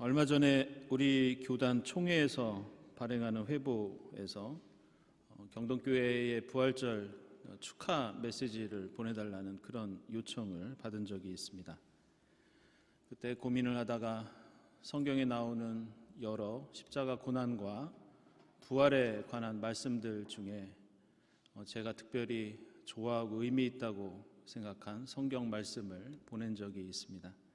얼마 전에 우리 교단 총회에서 발행하는 회보에서 어, 경동교회의 부활절 축하 메시지를 보내달라는 그런 요청을 받은 적이 있습니다. 그때 고민을 하다가 성경에 나오는 여러 십자가 고난과 부활에 관한 말씀들 중에 어, 제가 특별히 좋아하고 의미 있다고 생각한 성경 말씀을 보낸 적이 있습니다.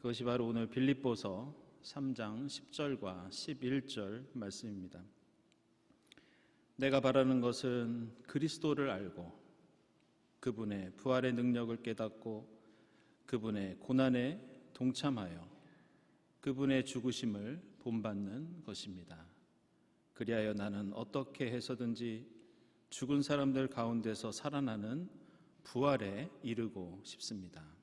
그것이 바로 오늘 빌립보서 3장 10절과 11절 말씀입니다. 내가 바라는 것은 그리스도를 알고 그분의 부활의 능력을 깨닫고 그분의 고난에 동참하여 그분의 죽으심을 본받는 것입니다. 그리하여 나는 어떻게 해서든지 죽은 사람들 가운데서 살아나는 부활에 이르고 싶습니다.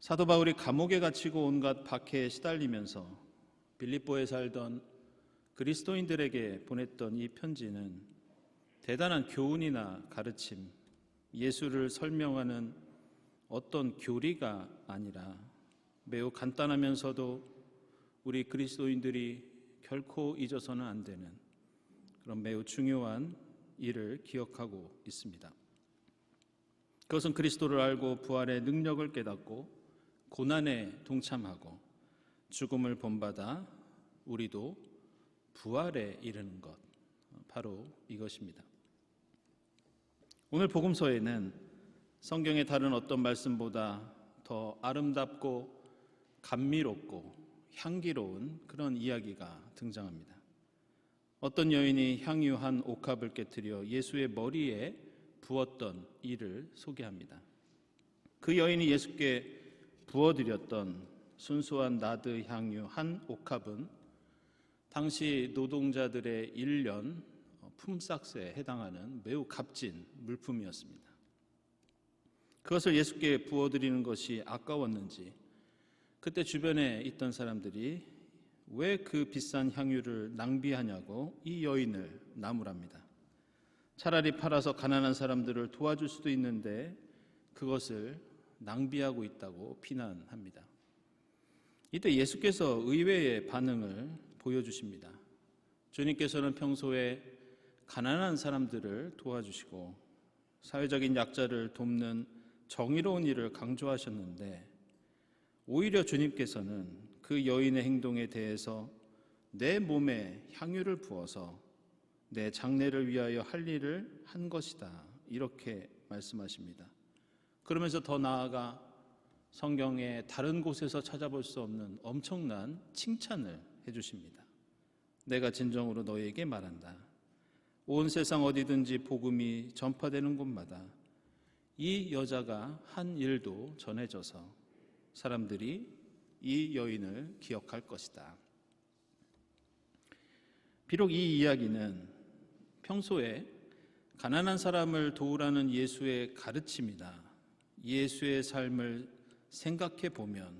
사도 바울이 감옥에 갇히고 온갖 박해에 시달리면서 빌립보에 살던 그리스도인들에게 보냈던 이 편지는 대단한 교훈이나 가르침, 예수를 설명하는 어떤 교리가 아니라 매우 간단하면서도 우리 그리스도인들이 결코 잊어서는 안 되는 그런 매우 중요한 일을 기억하고 있습니다. 그것은 그리스도를 알고 부활의 능력을 깨닫고 고난에 동참하고 죽음을 본받아 우리도 부활에 이르는 것 바로 이것입니다. 오늘 복음서에는 성경의 다른 어떤 말씀보다 더 아름답고 감미롭고 향기로운 그런 이야기가 등장합니다. 어떤 여인이 향유 한 옥합을 깨뜨려 예수의 머리에 부었던 일을 소개합니다. 그 여인이 예수께 부어드렸던 순수한 나드 향유 한 옥합은 당시 노동자들의 1년 품삯에 해당하는 매우 값진 물품이었습니다. 그것을 예수께 부어드리는 것이 아까웠는지 그때 주변에 있던 사람들이 왜 그 비싼 향유를 낭비하냐고 이 여인을 나무랍니다. 차라리 팔아서 가난한 사람들을 도와줄 수도 있는데 그것을 낭비하고 있다고 비난합니다. 이때 예수께서 의외의 반응을 보여주십니다. 주님께서는 평소에 가난한 사람들을 도와주시고 사회적인 약자를 돕는 정의로운 일을 강조하셨는데 오히려 주님께서는 그 여인의 행동에 대해서 내 몸에 향유를 부어서 내 장례를 위하여 할 일을 한 것이다. 이렇게 말씀하십니다. 그러면서 더 나아가 성경의 다른 곳에서 찾아볼 수 없는 엄청난 칭찬을 해주십니다. 내가 진정으로 너에게 말한다. 온 세상 어디든지 복음이 전파되는 곳마다 이 여자가 한 일도 전해져서 사람들이 이 여인을 기억할 것이다. 비록 이 이야기는 평소에 가난한 사람을 도우라는 예수의 가르침이다. 예수의 삶을 생각해 보면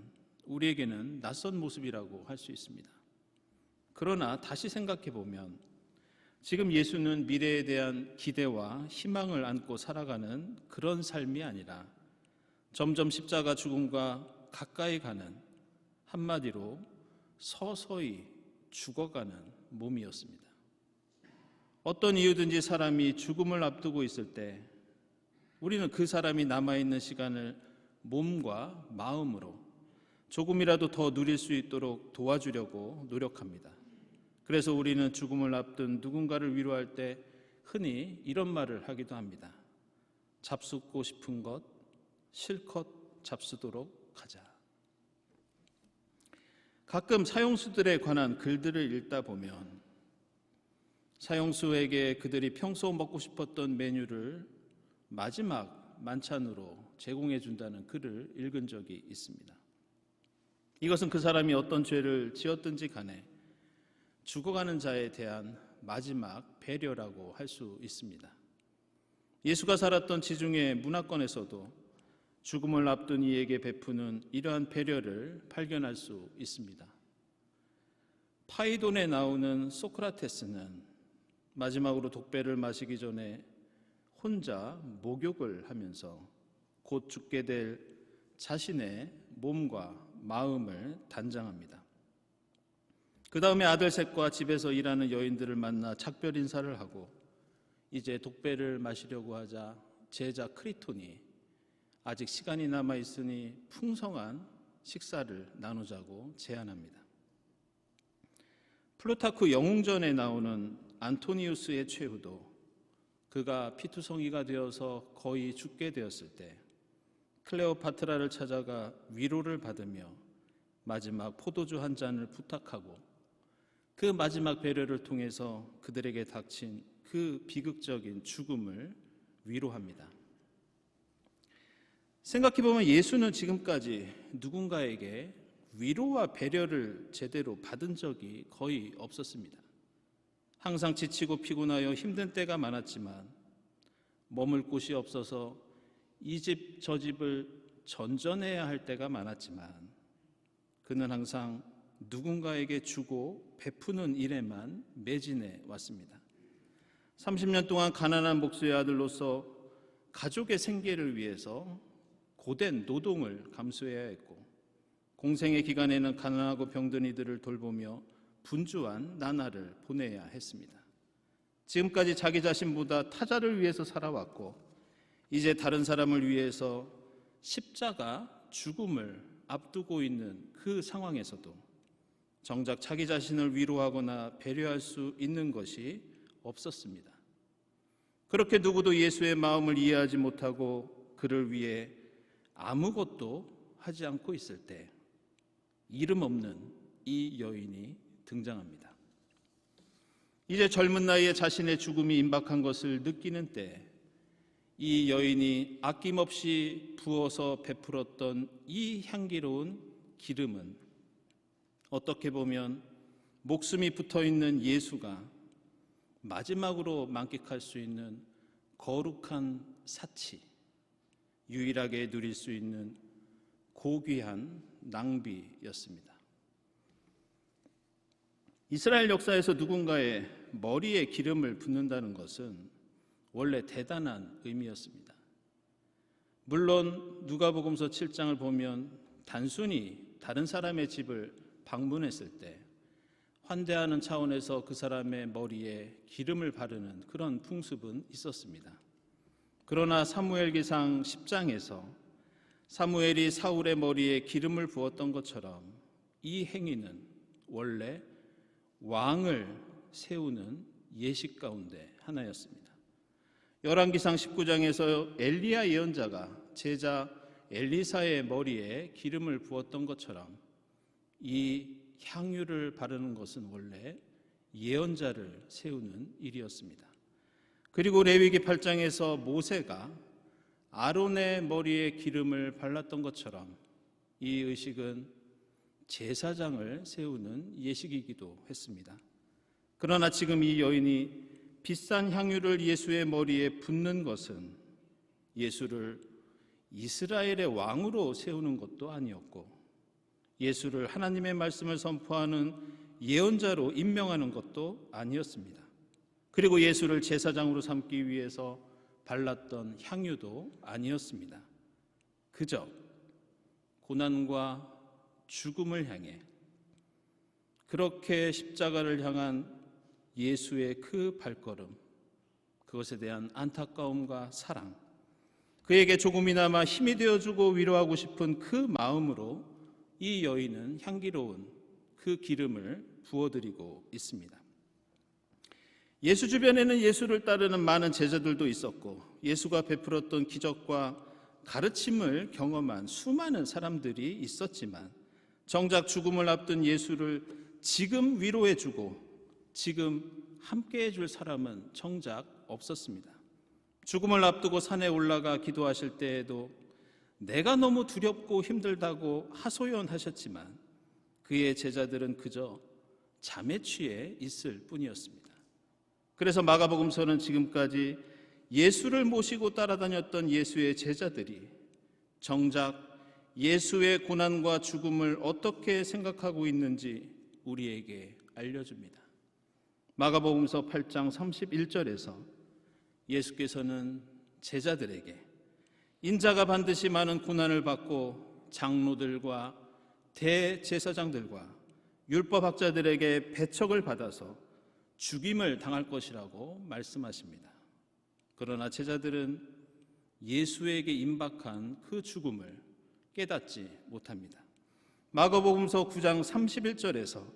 우리에게는 낯선 모습이라고 할 수 있습니다. 그러나 다시 생각해 보면 지금 예수는 미래에 대한 기대와 희망을 안고 살아가는 그런 삶이 아니라 점점 십자가 죽음과 가까이 가는 한마디로 서서히 죽어가는 몸이었습니다. 어떤 이유든지 사람이 죽음을 앞두고 있을 때 우리는 그 사람이 남아있는 시간을 몸과 마음으로 조금이라도 더 누릴 수 있도록 도와주려고 노력합니다. 그래서 우리는 죽음을 앞둔 누군가를 위로할 때 흔히 이런 말을 하기도 합니다. 잡숫고 싶은 것 실컷 잡수도록 하자. 가끔 사용수들에 관한 글들을 읽다 보면 사용수에게 그들이 평소 먹고 싶었던 메뉴를 마지막 만찬으로 제공해 준다는 글을 읽은 적이 있습니다. 이것은 그 사람이 어떤 죄를 지었든지 간에 죽어가는 자에 대한 마지막 배려라고 할 수 있습니다. 예수가 살았던 지중해 문화권에서도 죽음을 앞둔 이에게 베푸는 이러한 배려를 발견할 수 있습니다. 파이돈에 나오는 소크라테스는 마지막으로 독배를 마시기 전에 혼자 목욕을 하면서 곧 죽게 될 자신의 몸과 마음을 단장합니다. 그 다음에 아들 셋과 집에서 일하는 여인들을 만나 작별 인사를 하고 이제 독배를 마시려고 하자 제자 크리톤이 아직 시간이 남아 있으니 풍성한 식사를 나누자고 제안합니다. 플루타크 영웅전에 나오는 안토니우스의 최후도 그가 피투성이가 되어서 거의 죽게 되었을 때 클레오파트라를 찾아가 위로를 받으며 마지막 포도주 한 잔을 부탁하고 그 마지막 배려를 통해서 그들에게 닥친 그 비극적인 죽음을 위로합니다. 생각해보면 예수는 지금까지 누군가에게 위로와 배려를 제대로 받은 적이 거의 없었습니다. 항상 지치고 피곤하여 힘든 때가 많았지만 머물 곳이 없어서 이 집 저 집을 전전해야 할 때가 많았지만 그는 항상 누군가에게 주고 베푸는 일에만 매진해 왔습니다. 30년 동안 가난한 목수의 아들로서 가족의 생계를 위해서 고된 노동을 감수해야 했고 공생의 기간에는 가난하고 병든 이들을 돌보며 분주한 나날을 보내야 했습니다. 지금까지 자기 자신보다 타자를 위해서 살아왔고 이제 다른 사람을 위해서 십자가 죽음을 앞두고 있는 그 상황에서도 정작 자기 자신을 위로하거나 배려할 수 있는 것이 없었습니다. 그렇게 누구도 예수의 마음을 이해하지 못하고 그를 위해 아무것도 하지 않고 있을 때 이름 없는 이 여인이 등장합니다. 이제 젊은 나이에 자신의 죽음이 임박한 것을 느끼는 때 이 여인이 아낌없이 부어서 베풀었던 이 향기로운 기름은 어떻게 보면 목숨이 붙어 있는 예수가 마지막으로 만끽할 수 있는 거룩한 사치, 유일하게 누릴 수 있는 고귀한 낭비였습니다. 이스라엘 역사에서 누군가의 머리에 기름을 붓는다는 것은 원래 대단한 의미였습니다. 물론 누가복음서 7장을 보면 단순히 다른 사람의 집을 방문했을 때 환대하는 차원에서 그 사람의 머리에 기름을 바르는 그런 풍습은 있었습니다. 그러나 사무엘기상 10장에서 사무엘이 사울의 머리에 기름을 부었던 것처럼 이 행위는 원래 왕을 세우는 예식 가운데 하나였습니다. 열왕기상 19장에서 엘리야 예언자가 제자 엘리사의 머리에 기름을 부었던 것처럼 이 향유를 바르는 것은 원래 예언자를 세우는 일이었습니다. 그리고 레위기 8장에서 모세가 아론의 머리에 기름을 발랐던 것처럼 이 의식은 제사장을 세우는 예식이기도 했습니다. 그러나 지금 이 여인이 비싼 향유를 예수의 머리에 붓는 것은 예수를 이스라엘의 왕으로 세우는 것도 아니었고 예수를 하나님의 말씀을 선포하는 예언자로 임명하는 것도 아니었습니다. 그리고 예수를 제사장으로 삼기 위해서 발랐던 향유도 아니었습니다. 그저 고난과 죽음을 향해 그렇게 십자가를 향한 예수의 그 발걸음, 그것에 대한 안타까움과 사랑, 그에게 조금이나마 힘이 되어주고 위로하고 싶은 그 마음으로 이 여인은 향기로운 그 기름을 부어드리고 있습니다. 예수 주변에는 예수를 따르는 많은 제자들도 있었고 예수가 베풀었던 기적과 가르침을 경험한 수많은 사람들이 있었지만 정작 죽음을 앞둔 예수를 지금 위로해주고 지금 함께해 줄 사람은 정작 없었습니다. 죽음을 앞두고 산에 올라가 기도하실 때에도 내가 너무 두렵고 힘들다고 하소연하셨지만 그의 제자들은 그저 잠에 취해 있을 뿐이었습니다. 그래서 마가복음서는 지금까지 예수를 모시고 따라다녔던 예수의 제자들이 정작 예수의 고난과 죽음을 어떻게 생각하고 있는지 우리에게 알려줍니다. 마가복음서 8장 31절에서 예수께서는 제자들에게 인자가 반드시 많은 고난을 받고 장로들과 대제사장들과 율법학자들에게 배척을 받아서 죽임을 당할 것이라고 말씀하십니다. 그러나 제자들은 예수에게 임박한 그 죽음을 깨닫지 못합니다. 마가복음서 9장 31절에서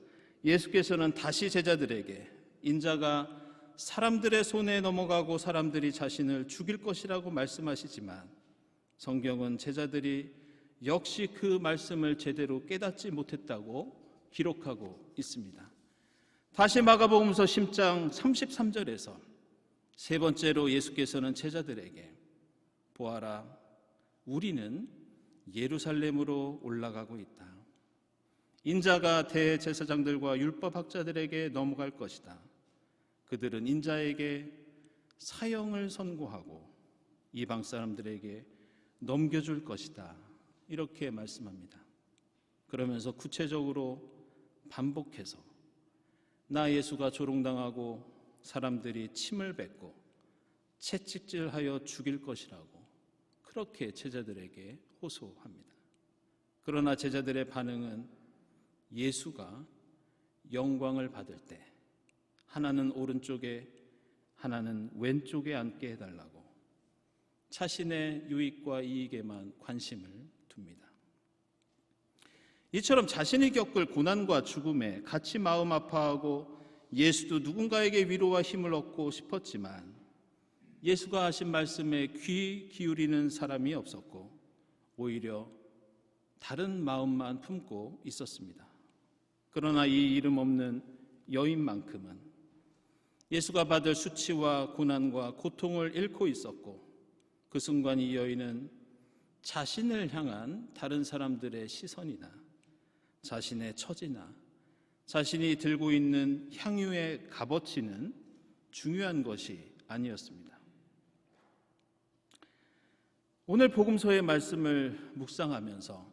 예수께서는 다시 제자들에게 인자가 사람들의 손에 넘어가고 사람들이 자신을 죽일 것이라고 말씀하시지만 성경은 제자들이 역시 그 말씀을 제대로 깨닫지 못했다고 기록하고 있습니다. 다시 마가복음서 10장 33절에서 세 번째로 예수께서는 제자들에게 보아라 우리는 예루살렘으로 올라가고 있다. 인자가 대제사장들과 율법학자들에게 넘어갈 것이다. 그들은 인자에게 사형을 선고하고 이방 사람들에게 넘겨줄 것이다. 이렇게 말씀합니다. 그러면서 구체적으로 반복해서 나 예수가 조롱당하고 사람들이 침을 뱉고 채찍질하여 죽일 것이라고 그렇게 제자들에게 호소합니다. 그러나 제자들의 반응은 예수가 영광을 받을 때 하나는 오른쪽에 하나는 왼쪽에 앉게 해달라고 자신의 유익과 이익에만 관심을 둡니다. 이처럼 자신이 겪을 고난과 죽음에 같이 마음 아파하고 예수도 누군가에게 위로와 힘을 얻고 싶었지만 예수가 하신 말씀에 귀 기울이는 사람이 없었고 오히려 다른 마음만 품고 있었습니다. 그러나 이 이름 없는 여인만큼은 예수가 받을 수치와 고난과 고통을 잃고 있었고 그 순간 이 여인은 자신을 향한 다른 사람들의 시선이나 자신의 처지나 자신이 들고 있는 향유의 값어치는 중요한 것이 아니었습니다. 오늘 복음서의 말씀을 묵상하면서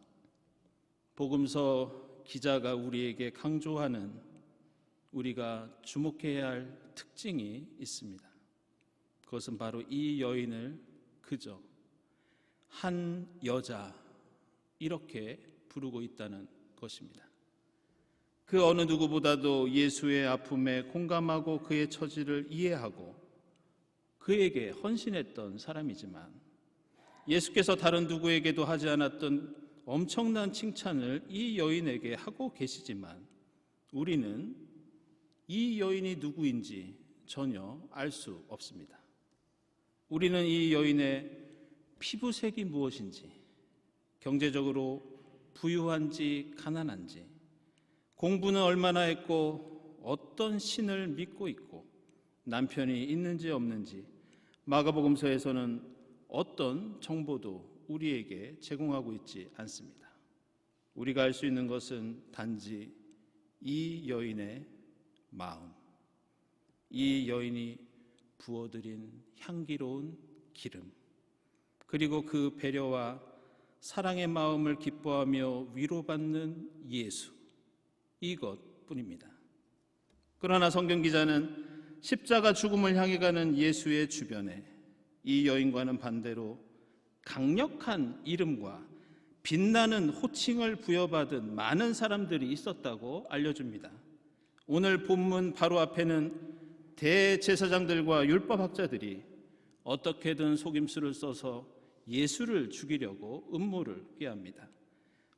복음서 기자가 우리에게 강조하는 우리가 주목해야 할 특징이 있습니다. 그것은 바로 이 여인을 그저 한 여자 이렇게 부르고 있다는 것입니다. 그 어느 누구보다도 예수의 아픔에 공감하고 그의 처지를 이해하고 그에게 헌신했던 사람이지만 예수께서 다른 누구에게도 하지 않았던 엄청난 칭찬을 이 여인에게 하고 계시지만 우리는 이 여인이 누구인지 전혀 알 수 없습니다. 우리는 이 여인의 피부색이 무엇인지, 경제적으로 부유한지 가난한지, 공부는 얼마나 했고 어떤 신을 믿고 있고 남편이 있는지 없는지 마가복음서에서는 어떤 정보도 우리에게 제공하고 있지 않습니다. 우리가 알 수 있는 것은 단지 이 여인의 마음, 이 여인이 부어들인 향기로운 기름, 그리고 그 배려와 사랑의 마음을 기뻐하며 위로받는 예수, 이것 뿐입니다. 그러나 성경 기자는 십자가 죽음을 향해 가는 예수의 주변에 이 여인과는 반대로 강력한 이름과 빛나는 호칭을 부여받은 많은 사람들이 있었다고 알려줍니다. 오늘 본문 바로 앞에는 대제사장들과 율법학자들이 어떻게든 속임수를 써서 예수를 죽이려고 음모를 꾀합니다.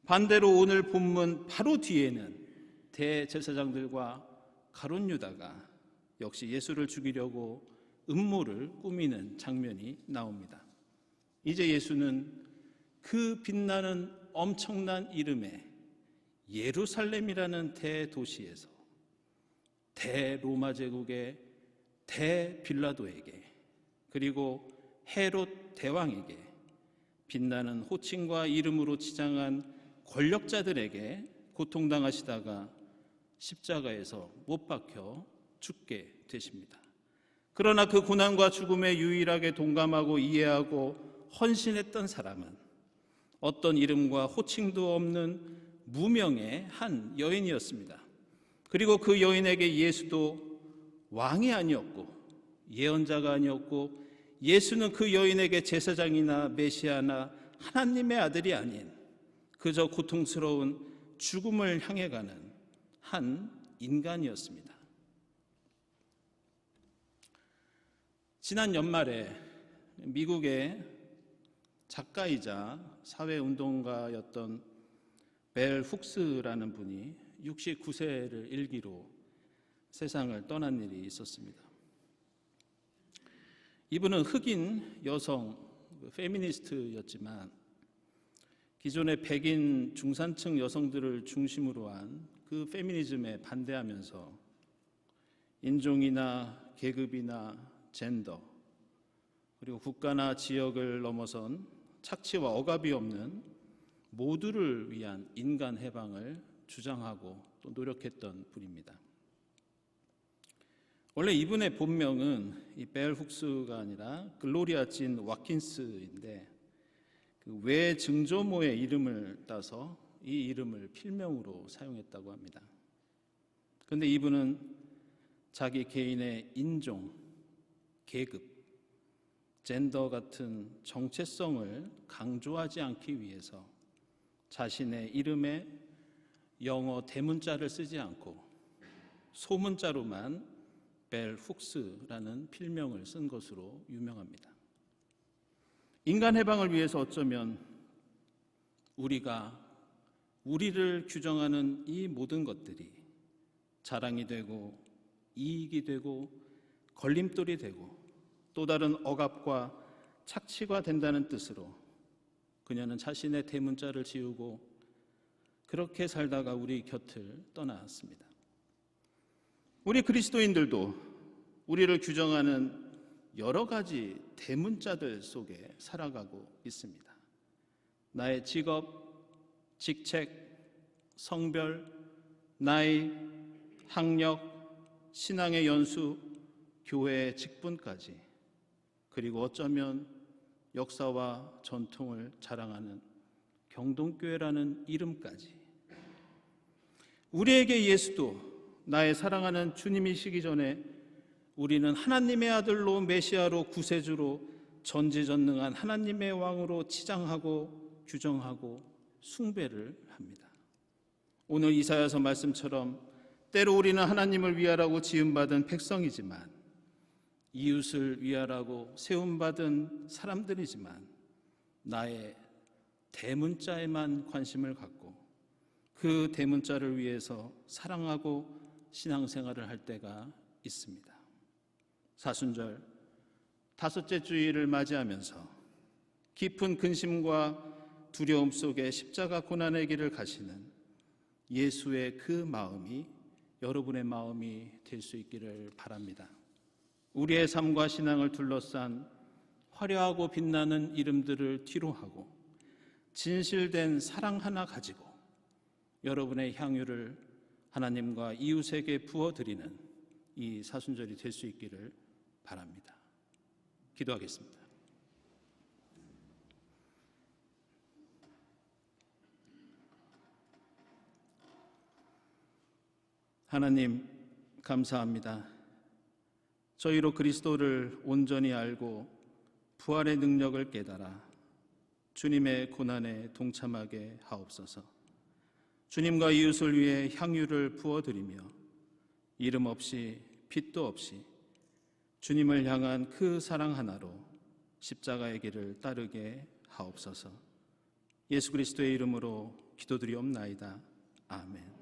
반대로 오늘 본문 바로 뒤에는 대제사장들과 가론 유다가 역시 예수를 죽이려고 음모를 꾸미는 장면이 나옵니다. 이제 예수는 그 빛나는 엄청난 이름의 예루살렘이라는 대도시에서 대로마 제국의 대빌라도에게 그리고 헤롯 대왕에게 빛나는 호칭과 이름으로 치장한 권력자들에게 고통당하시다가 십자가에서 못 박혀 죽게 되십니다. 그러나 그 고난과 죽음에 유일하게 동감하고 이해하고 헌신했던 사람은 어떤 이름과 호칭도 없는 무명의 한 여인이었습니다. 그리고 그 여인에게 예수도 왕이 아니었고 예언자가 아니었고 예수는 그 여인에게 제사장이나 메시아나 하나님의 아들이 아닌 그저 고통스러운 죽음을 향해 가는 한 인간이었습니다. 지난 연말에 미국의 작가이자 사회운동가였던 벨 훅스라는 분이 69세를 일기로 세상을 떠난 일이 있었습니다. 이분은 흑인 여성 그 페미니스트였지만 기존의 백인 중산층 여성들을 중심으로 한 그 페미니즘에 반대하면서 인종이나 계급이나 젠더 그리고 국가나 지역을 넘어선 착취와 억압이 없는 모두를 위한 인간 해방을 주장하고 또 노력했던 분입니다. 원래 이분의 본명은 이 벨 훅스가 아니라 글로리아 진 와킨스인데 그 외 증조모의 이름을 따서 이 이름을 필명으로 사용했다고 합니다. 그런데 이분은 자기 개인의 인종, 계급, 젠더 같은 정체성을 강조하지 않기 위해서 자신의 이름에 영어 대문자를 쓰지 않고 소문자로만 벨 훅스라는 필명을 쓴 것으로 유명합니다. 인간 해방을 위해서 어쩌면 우리가 우리를 규정하는 이 모든 것들이 자랑이 되고 이익이 되고 걸림돌이 되고 또 다른 억압과 착취가 된다는 뜻으로 그녀는 자신의 대문자를 지우고 그렇게 살다가 우리 곁을 떠났습니다. 우리 그리스도인들도 우리를 규정하는 여러 가지 대문자들 속에 살아가고 있습니다. 나의 직업, 직책, 성별, 나이, 학력, 신앙의 연수, 교회의 직분까지 그리고 어쩌면 역사와 전통을 자랑하는 경동교회라는 이름까지 우리에게 예수도 나의 사랑하는 주님이시기 전에 우리는 하나님의 아들로 메시아로 구세주로 전지전능한 하나님의 왕으로 치장하고 규정하고 숭배를 합니다. 오늘 이사야서 말씀처럼 때로 우리는 하나님을 위하라고 지음받은 백성이지만 이웃을 위하라고 세움받은 사람들이지만 나의 대문자에만 관심을 갖고 그 대문자를 위해서 사랑하고 신앙생활을 할 때가 있습니다. 사순절 다섯째 주일을 맞이하면서 깊은 근심과 두려움 속에 십자가 고난의 길을 가시는 예수의 그 마음이 여러분의 마음이 될 수 있기를 바랍니다. 우리의 삶과 신앙을 둘러싼 화려하고 빛나는 이름들을 뒤로하고 진실된 사랑 하나 가지고 여러분의 향유를 하나님과 이웃에게 부어드리는 이 사순절이 될 수 있기를 바랍니다. 기도하겠습니다. 하나님, 감사합니다. 저희로 그리스도를 온전히 알고 부활의 능력을 깨달아 주님의 고난에 동참하게 하옵소서. 주님과 이웃을 위해 향유를 부어드리며 이름 없이 빛도 없이 주님을 향한 그 사랑 하나로 십자가의 길을 따르게 하옵소서. 예수 그리스도의 이름으로 기도드리옵나이다. 아멘.